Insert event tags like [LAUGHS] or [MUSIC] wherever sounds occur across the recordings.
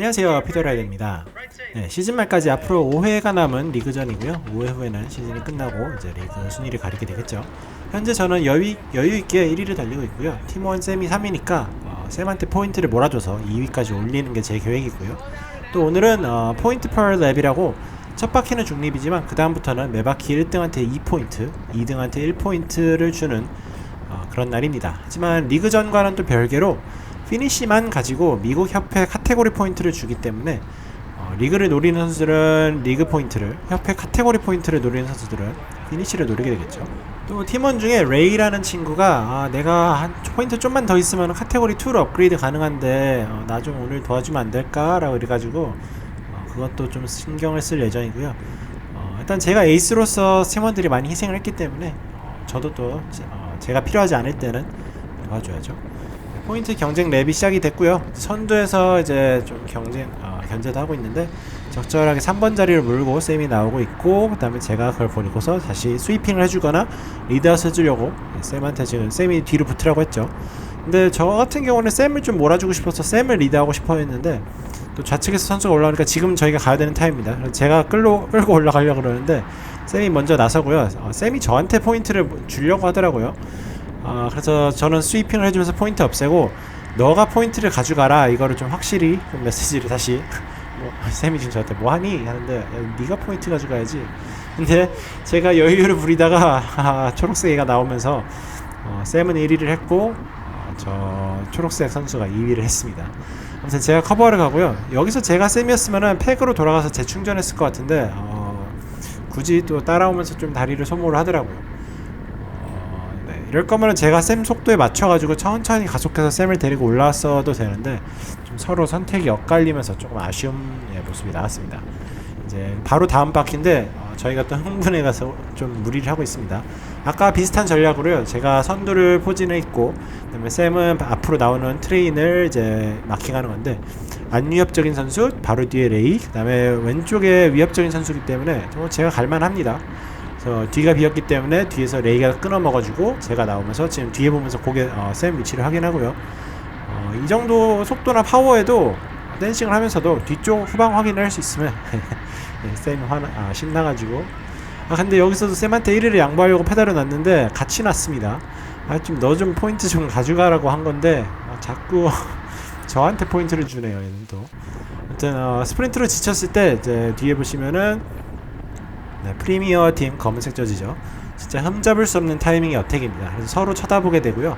안녕하세요. 피터라이드입니다. 네, 시즌 말까지 앞으로 5회가 남은 리그전이고요. 5회 후에는 시즌이 끝나고 이제 리그 순위를 가리게 되겠죠. 현재 저는 여유, 여유있게 1위를 달리고 있고요. 팀원 쌤이 3위니까 어, 쌤한테 포인트를 몰아줘서 2위까지 올리는 게 제 계획이고요. 또 오늘은 어, 포인트 per 랩이라고 첫 바퀴는 중립이지만 그 다음부터는 매 바퀴 1등한테 2포인트 2등한테 1포인트를 주는 어, 그런 날입니다. 하지만 리그전과는 또 별개로 피니시만 가지고 미국 협회 카테고리 포인트를 주기 때문에 어, 리그를 노리는 선수들은 리그 포인트를 협회 카테고리 포인트를 노리는 선수들은 피니시를 노리게 되겠죠. 또 팀원 중에 레이라는 친구가 아, 내가 한 포인트 좀만 더 있으면 카테고리 2로 업그레이드 가능한데 어, 나좀 오늘 도와주면 안 될까라고 그래가지고 어, 그것도 좀 신경을 쓸 예정이고요. 어, 일단 제가 에이스로서 팀원들이 많이 희생을 했기 때문에 어, 저도 또 제- 어, 제가 필요하지 않을 때는 도와줘야죠. 포인트 경쟁 랩이 시작이 됐고요. 선두에서 이제 좀 경쟁 어, 견제도 하고 있는데 적절하게 3번 자리를 물고 쌤이 나오고 있고 그다음에 제가 그걸 버리고서 다시 스위핑을 해주거나 리드아웃 해주려고 쌤한테 지금 쌤이 뒤로 붙으라고 했죠. 근데 저 같은 경우는 쌤을 좀 몰아주고 싶어서 쌤을 리드하고 싶어 했는데 또 좌측에서 선수가 올라오니까 지금 저희가 가야 되는 타임입니다. 그래서 제가 끌고 끌고 올라가려고 그러는데 쌤이 먼저 나서고요. 어, 쌤이 저한테 포인트를 주려고 하더라고요. 아 그래서 저는 스위핑을 해주면서 포인트 없애고 너가 포인트를 가져가라. 이거를 좀 확실히 좀 메시지를 다시 [LAUGHS] 뭐 쌤이 지금 저한테 뭐하니? 하는데 야, 네가 포인트 가져가야지. 근데 제가 여유를 부리다가 [LAUGHS] 아, 초록색 애가 나오면서 어, 쌤은 1위를 했고 어, 저 초록색 선수가 2위를 했습니다. 아무튼 제가 커버를 가고요. 여기서 제가 쌤이었으면은 팩으로 돌아가서 재충전했을 것 같은데 어, 굳이 또 따라오면서 좀 다리를 소모를 하더라고요. 어, 네, 이럴 거면은 제가 쌤 속도에 맞춰가지고 천천히 가속해서 쌤을 데리고 올라왔어도 되는데 좀 서로 선택이 엇갈리면서 조금 아쉬운 예, 모습이 나왔습니다. 이제 바로 다음 바퀴인데 어, 저희가 또 흥분해 가서 좀 무리를 하고 있습니다. 아까 비슷한 전략으로요. 제가 선두를 포진해 있고 그다음에 쌤은 앞으로 나오는 트레인을 이제 마킹하는 건데 안 위협적인 선수 바로 뒤에 레이 그다음에 왼쪽에 위협적인 선수기 때문에 좀 제가 갈만합니다. 그래서 뒤가 비었기 때문에 뒤에서 레이가 끊어 먹어주고 제가 나오면서 지금 뒤에 보면서 고개 어, 쌤 위치를 확인하고요. 어, 이 정도 속도나 파워에도 댄싱을 하면서도 뒤쪽 후방 확인을 할 수 있으면 [LAUGHS] 네, 쌤 화나 아, 신나가지고 아 근데 여기서도 쌤한테 1위를 양보하려고 페달을 놨는데 같이 놨습니다. 아좀 너 좀 포인트 좀 가져가라고 한 건데 아, 자꾸 [LAUGHS] 저한테 포인트를 주네요 얘는 또. 아무튼 어, 스프린트로 지쳤을 때 이제 뒤에 보시면은 네, 프리미어 팀 검은색 저지죠. 진짜 흠잡을 수 없는 타이밍의 어택입니다. 그래서 서로 쳐다보게 되고요.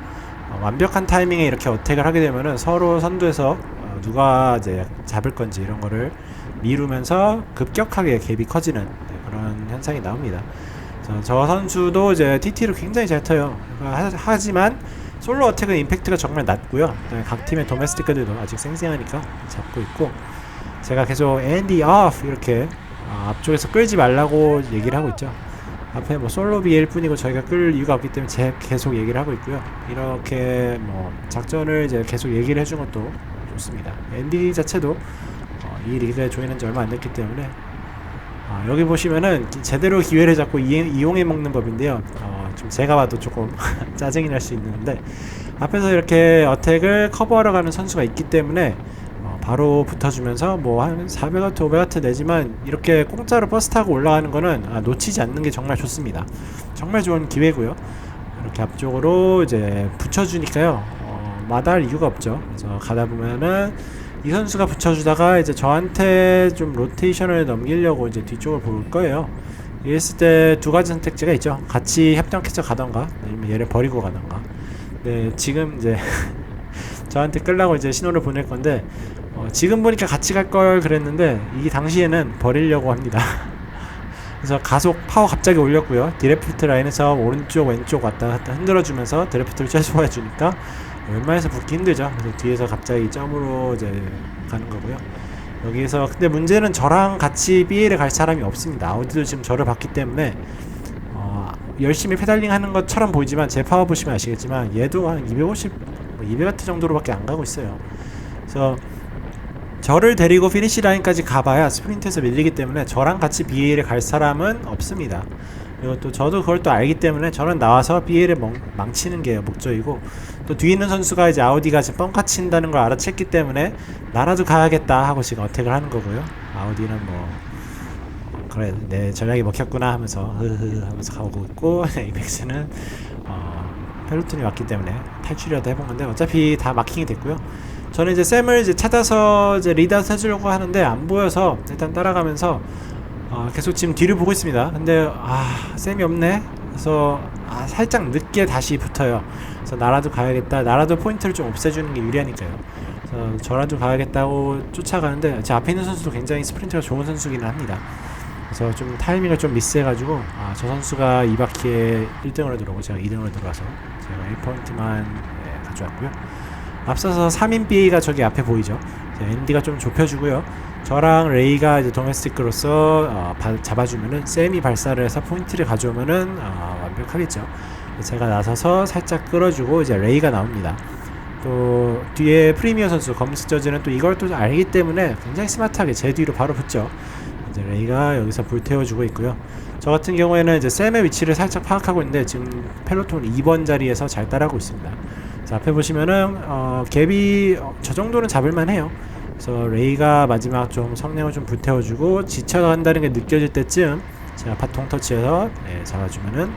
어, 완벽한 타이밍에 이렇게 어택을 하게 되면은 서로 선두에서 어, 누가 이제 잡을 건지 이런 거를 미루면서 급격하게 갭이 커지는 네, 그런 현상이 나옵니다. 저, 저 선수도 이제 TT를 굉장히 잘 터요. 하, 하지만 솔로 어택은 임팩트가 정말 낮고요. 그다음에 각 팀의 도메스티크들도 아직 생생하니까 잡고 있고 제가 계속 앤디 오프 이렇게 어, 앞쪽에서 끌지 말라고 얘기를 하고 있죠. 앞에 뭐 솔로 비일 뿐이고 저희가 끌 이유가 없기 때문에 제 계속 얘기를 하고 있고요. 이렇게 뭐 작전을 이제 계속 얘기를 해준 것도 좋습니다. 앤디 자체도 어, 이 리그에 조인한 지 얼마 안 됐기 때문에 아, 여기 보시면은 기- 제대로 기회를 잡고 이해, 이용해 먹는 법인데요. 어, 좀 제가 봐도 조금 [LAUGHS] 짜증이 날 수 있는데 앞에서 이렇게 어택을 커버하러 가는 선수가 있기 때문에 어, 바로 붙어주면서 뭐 한 400와트, 500와트 내지만 이렇게 공짜로 버스 타고 올라가는 거는 아, 놓치지 않는 게 정말 좋습니다. 정말 좋은 기회고요. 이렇게 앞쪽으로 이제 붙여주니까요. 어, 마다할 이유가 없죠. 그래서 가다 보면은 이 선수가 붙여주다가 이제 저한테 좀 로테이션을 넘기려고 이제 뒤쪽을 볼 거예요. 이랬을 때 두 가지 선택지가 있죠. 같이 협력해서 가던가 아니면 얘를 버리고 가던가. 네, 지금 이제 [LAUGHS] 저한테 끌라고 이제 신호를 보낼 건데 어, 지금 보니까 같이 갈 걸 그랬는데 이 당시에는 버리려고 합니다. [LAUGHS] 그래서 가속 파워 갑자기 올렸고요. 디레프트 라인에서 오른쪽 왼쪽 왔다 갔다 흔들어주면서 드래프트를 최소화해 주니까 웬만해서 붙기 힘들죠. 그래서 뒤에서 갑자기 점으로 이제 가는 거고요. 여기에서 근데 문제는 저랑 같이 BA를 갈 사람이 없습니다. 아우디도 지금 저를 봤기 때문에 어, 열심히 페달링 하는 것처럼 보이지만 제 파워 보시면 아시겠지만 얘도 한 250, 뭐 200와트 정도로밖에 안 가고 있어요. 그래서 저를 데리고 피니시 라인까지 가봐야 스프린트에서 밀리기 때문에 저랑 같이 BA를 갈 사람은 없습니다. 그리고 또 저도 그걸 또 알기 때문에 저는 나와서 BA를 망 치는 게 목적이고 또 뒤에 있는 선수가 이제 아우디가 지금 뻥카 친다는 걸 알아챘기 때문에 나라도 가야겠다 하고 지금 어택을 하는 거고요. 아우디는 뭐 어, 그래 내 전략이 먹혔구나 하면서 흐흐 하면서 가고 있고 [LAUGHS] 이펙스는 어, 펠로톤이 왔기 때문에 탈출이라도 해본 건데 어차피 다 마킹이 됐고요. 저는 이제 샘을 이제 찾아서 이제 리드아웃 해주려고 하는데 안 보여서 일단 따라가면서 어, 계속 지금 뒤를 보고 있습니다. 근데 아 샘이 없네. 그래서 아, 살짝 늦게 다시 붙어요. 그래서 나라도 가야겠다. 나라도 포인트를 좀 없애주는 게 유리하니까요. 그래서 저라도 가야겠다고 쫓아가는데 제 앞에 있는 선수도 굉장히 스프린트가 좋은 선수기는 합니다. 그래서 좀 타이밍을 좀 미스해가지고 아, 저 선수가 이 바퀴에 1등으로 들어오고 제가 2등으로 들어와서 제가 1포인트만 네, 가져왔고요. 앞서서 3인 BA가 저기 앞에 보이죠. 앤디가 좀 좁혀주고요. 저랑 레이가 이제 도메스틱으로서 어, 바- 잡아주면은 쌤이 발사를 해서 포인트를 가져오면은 어, 완벽하겠죠. 제가 나서서 살짝 끌어주고 이제 레이가 나옵니다. 또 뒤에 프리미어 선수 검스 저지는 또 이걸 또 알기 때문에 굉장히 스마트하게 제 뒤로 바로 붙죠. 이제 레이가 여기서 불태워주고 있고요. 저 같은 경우에는 이제 쌤의 위치를 살짝 파악하고 있는데 지금 펠로톤 2번 자리에서 잘 따라하고 있습니다. 자, 앞에 보시면은 어, 갭이 어, 저 정도는 잡을만 해요. 그래서 레이가 마지막 좀 성능을 좀 불태워주고 지쳐간다는 게 느껴질 때쯤 제가 바통 터치해서 네, 잡아주면은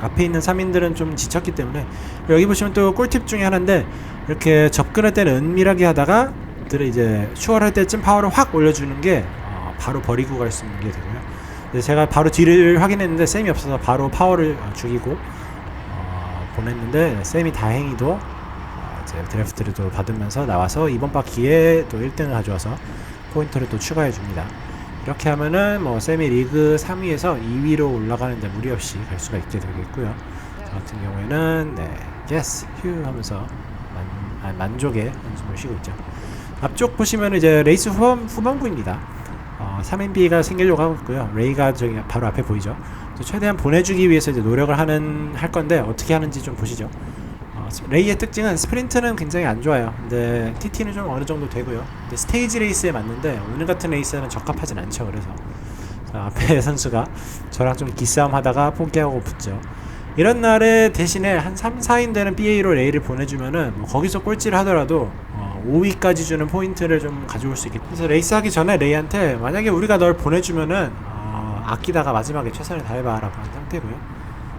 앞에 있는 3인들은 좀 지쳤기 때문에 여기 보시면 또 꿀팁 중에 하나인데 이렇게 접근할 때는 은밀하게 하다가 들을 이제 추월할 때쯤 파워를 확 올려주는 게 어, 바로 버리고 갈 수 있는 게 되고요. 제가 바로 뒤를 확인했는데 쌤이 없어서 바로 파워를 어, 죽이고 어, 보냈는데 쌤이 다행히도 어, 이제 드래프트를 또 받으면서 나와서 이번 바퀴에 또 1등을 가져와서 포인트를 또 추가해 줍니다. 이렇게 하면은 뭐 쌤이 리그 3위에서 2위로 올라가는데 무리 없이 갈 수가 있게 되겠고요. 저 같은 경우에는 네, yes, 휴 하면서 만, 아, 만족의 한숨을 쉬고 있죠. 앞쪽 보시면 이제 레이스 후반, 후반부입니다. 어, 3NB가 생기려고 하고 있고요. 레이가 저기 바로 앞에 보이죠. 최대한 보내주기 위해서 이제 노력을 하는 할 건데 어떻게 하는지 좀 보시죠. 어, 레이의 특징은 스프린트는 굉장히 안 좋아요. 근데 TT는 좀 어느 정도 되고요. 근데 스테이지 레이스에 맞는데 오늘 같은 레이스는 적합하진 않죠. 그래서 자, 앞에 [LAUGHS] 선수가 저랑 좀 기싸움 하다가 포기하고 붙죠. 이런 날에 대신에 한 3, 4인 되는 BA로 레이를 보내주면은 뭐 거기서 꼴찌를 하더라도 어, 5위까지 주는 포인트를 좀 가져올 수 있겠다. 그래서 레이스 하기 전에 레이한테 만약에 우리가 널 보내주면은 어, 아끼다가 마지막에 최선을 다해봐라고 한 상태고요.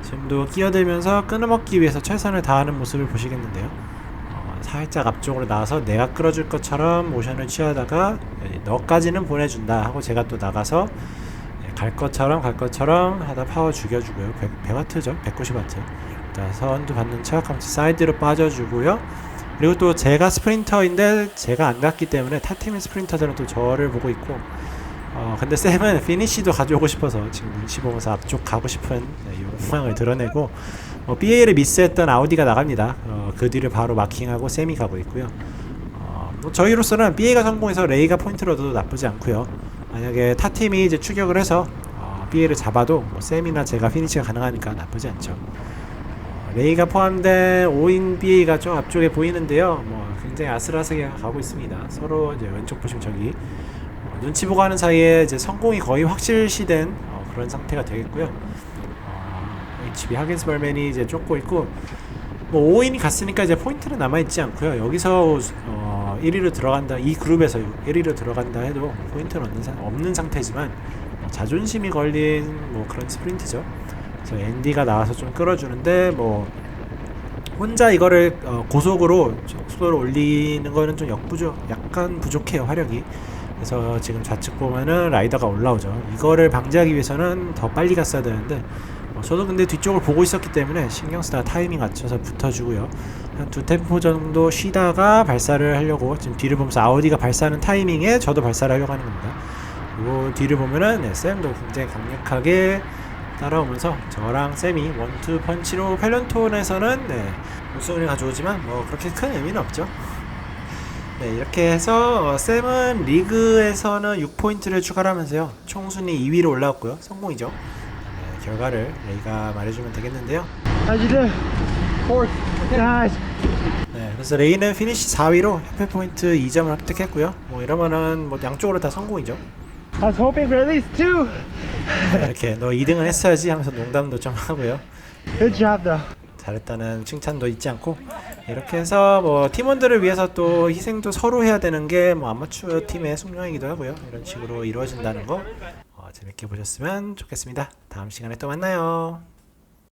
지금도 끼어들면서 끊어먹기 위해서 최선을 다하는 모습을 보시겠는데요. 어, 살짝 앞쪽으로 나와서 내가 끌어줄 것처럼 모션을 취하다가 예, 너까지는 보내준다 하고 제가 또 나가서 예, 갈 것처럼 갈 것처럼 하다 파워 죽여주고요. 100, 100와트죠? 190와트. 자, 선두 받는 척 하면서 사이드로 빠져주고요. 그리고 또 제가 스프린터인데 제가 안 갔기 때문에 타팀의 스프린터들은 또 저를 보고 있고 어 근데 쌤은 피니시도 가져오고 싶어서 지금 눈치 보면서 앞쪽 가고 싶은 네, 욕망을 드러내고 어, BA를 미스했던 아우디가 나갑니다. 어, 그 뒤를 바로 마킹하고 쌤이 가고 있고요. 어, 뭐 저희로서는 BA가 성공해서 레이가 포인트를 얻어도 나쁘지 않고요. 만약에 타 팀이 이제 추격을 해서 어, BA를 잡아도 뭐 쌤이나 제가 피니시가 가능하니까 나쁘지 않죠. 어, 레이가 포함된 5인 BA가 좀 앞쪽에 보이는데요. 뭐 굉장히 아슬아슬하게 가고 있습니다. 서로 이제 왼쪽 보시면 저기 어, 눈치 보고 하는 사이에 이제 성공이 거의 확실시된 어, 그런 상태가 되겠고요. 어, HB 하겐스벌맨이 이제 쫓고 있고 뭐 5인이 갔으니까 이제 포인트는 남아 있지 않고요. 여기서 어, 1위로 들어간다 이 그룹에서 1위로 들어간다 해도 포인트는 없는, 상, 없는 상태지만 뭐 자존심이 걸린 뭐 그런 스프린트죠. 그래서 앤디가 나와서 좀 끌어주는데 뭐 혼자 이거를 어, 고속으로 속도를 올리는 거는 좀 역부족, 약간 부족해요 화력이. 그래서 지금 좌측 보면은 라이더가 올라오죠. 이거를 방지하기 위해서는 더 빨리 갔어야 되는데 어, 저도 근데 뒤쪽을 보고 있었기 때문에 신경 쓰다가 타이밍 맞춰서 붙어주고요. 한 두 템포 정도 쉬다가 발사를 하려고 지금 뒤를 보면서 아우디가 발사하는 타이밍에 저도 발사를 하려고 하는 겁니다. 그리고 뒤를 보면은 네, 쌤도 굉장히 강력하게 따라오면서 저랑 쌤이 원투 펀치로 펠런톤에서는 네, 우승을 가져오지만 뭐 그렇게 큰 의미는 없죠. 네, 이렇게 해서 어, 쌤은 리그에서는 6포인트를 추가를 하면서요. 총 순위 2위로 올라왔고요. 성공이죠. 네, 결과를 레이가 말해주면 되겠는데요. 네, 그래서 레이는 피니시 4위로 협회 포인트 2점을 획득했고요. 뭐 이러면은 뭐 양쪽으로 다 성공이죠. I was hoping for at least two. 이렇게 너 2등은 했어야지 하면서 농담도 좀 하고요. Good job though. 잘했다는 칭찬도 잊지 않고 이렇게 해서 뭐 팀원들을 위해서 또 희생도 서로 해야 되는 게 뭐 아마추어 팀의 숙명이기도 하고요. 이런 식으로 이루어진다는 거 어, 재밌게 보셨으면 좋겠습니다. 다음 시간에 또 만나요.